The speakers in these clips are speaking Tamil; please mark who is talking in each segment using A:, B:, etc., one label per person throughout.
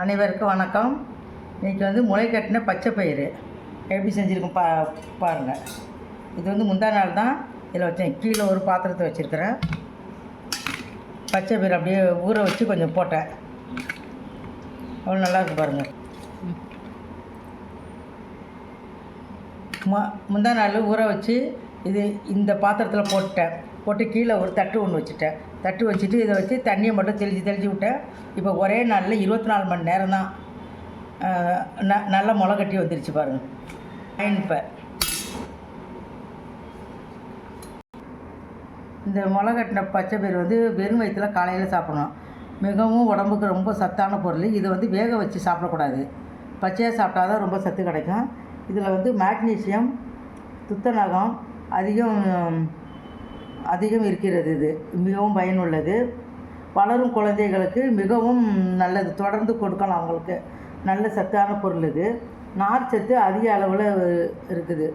A: அனைவருக்கும் வணக்கம். இன்றைக்கி வந்து முளை கட்டின பச்சை பயிறு. எப்படி செஞ்சுருக்கோம் பா பாருங்கள் இது வந்து முந்தா நாள் தான். இதில் வச்சேன் கீழே ஒரு பாத்திரத்தை வச்சுருக்கிறேன். பச்சை பயிறு அப்படியே ஊற வச்சு கொஞ்சம் போட்டேன். அவ்வளோ நல்லாயிருக்கு பாருங்கள் மு முந்தா நாள் ஊற வச்சு இது இந்த பாத்திரத்தில் போட்டுட்டேன். போட்டு கீழே ஒரு தட்டு ஒன்று வச்சுட்டேன். தட்டு வச்சுட்டு இதை வச்சு தண்ணியை மட்டும் தெளித்து தெளித்து விட்டேன். இப்போ ஒரே நாளில் இருபத்தி நாலு மணி நேரம் தான் ந நல்லா முளை கட்டி வந்துருச்சு பாருங்கள் இப்போ இந்த முளை கட்டின பச்சை பயிர் வந்து வெறும் வயிற்றில் காலையில் சாப்பிடணும். மிகவும் உடம்புக்கு ரொம்ப சத்தான பொருள். இதை வந்து வேக வச்சு சாப்பிடக்கூடாது. பச்சையாக சாப்பிட்டா தான் ரொம்ப சத்து கிடைக்கும். இதில் வந்து மேக்னீசியம் துத்தநகம் அதிகம் அதிகம் இருக்கிறது இது. மிகவும் பயனுள்ளது. வளரும் குழந்தைகளுக்கு மிகவும் நல்லது. தொடர்ந்து கொடுக்கலாம் அவங்களுக்கு. நல்ல சத்தான பொருள் இது. நார் சத்து அதிக அளவில் இருக்குது.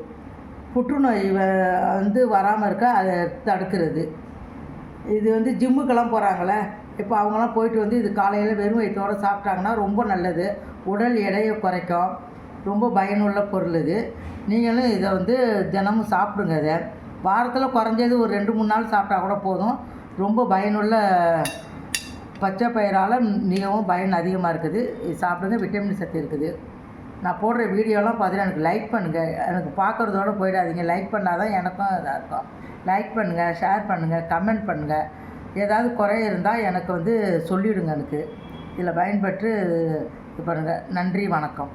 A: புற்றுநோய் வ- வந்து வராமல் இருக்க அதை தடுக்கிறது. இது வந்து ஜிம்முக்கெல்லாம் போகிறாங்களே இப்போ அவங்களாம் போயிட்டு வந்து இது காலையில் வெறும் வயிற்றோடு சாப்பிட்டாங்கன்னா ரொம்ப நல்லது. உடல் எடையை குறைக்கும். ரொம்ப பயனுள்ள பொருள் இது. நீங்களும் இதை வந்து தினமும் சாப்பிடுங்க இதை வாரத்தில் குறைஞ்சது ஒரு ரெண்டு மூணு நாள் சாப்பிட்டா கூட போதும். ரொம்ப பயனுள்ள பச்சை பயிரால் மிகவும் பயன் அதிகமாக இருக்குது. இது சாப்பிடுங்க விட்டமின் சத்து இருக்குது. நான் போடுற வீடியோலாம் பார்த்தீங்கன்னா எனக்கு லைக் பண்ணுங்கள் எனக்கு பார்க்குறதோட போயிடாதீங்க. லைக் பண்ணால் தான் எனக்கும் இதாக இருக்கும். லைக் பண்ணுங்கள் ஷேர் பண்ணுங்கள் கமெண்ட் பண்ணுங்கள் ஏதாவது குறை இருந்தால் எனக்கு வந்து சொல்லிவிடுங்க எனக்கு. இதில் பயன்பெற்று இது பண்ணுங்கள் நன்றி வணக்கம்.